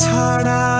heart out.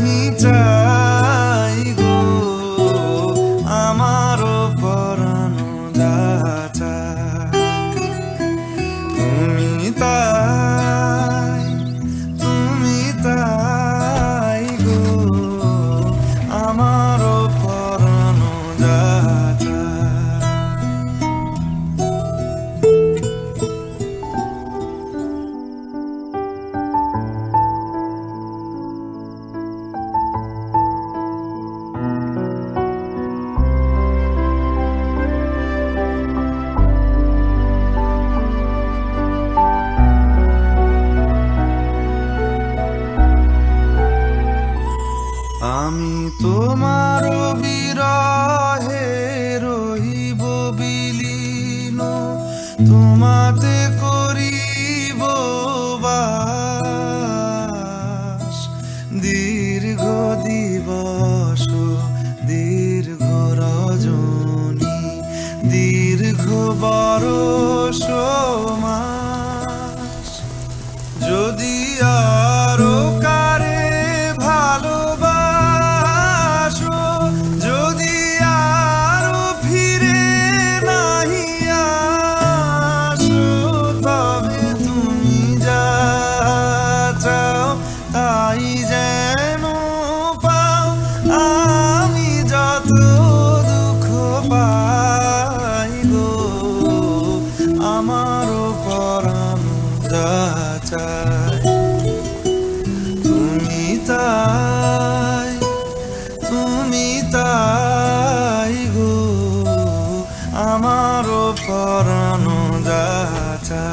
heater. আমি তোমার বিরহে রহিব বিলীন। তোমাতে আমারও পরম তুমি তাই তুমি তাই গো আমারও পরম যা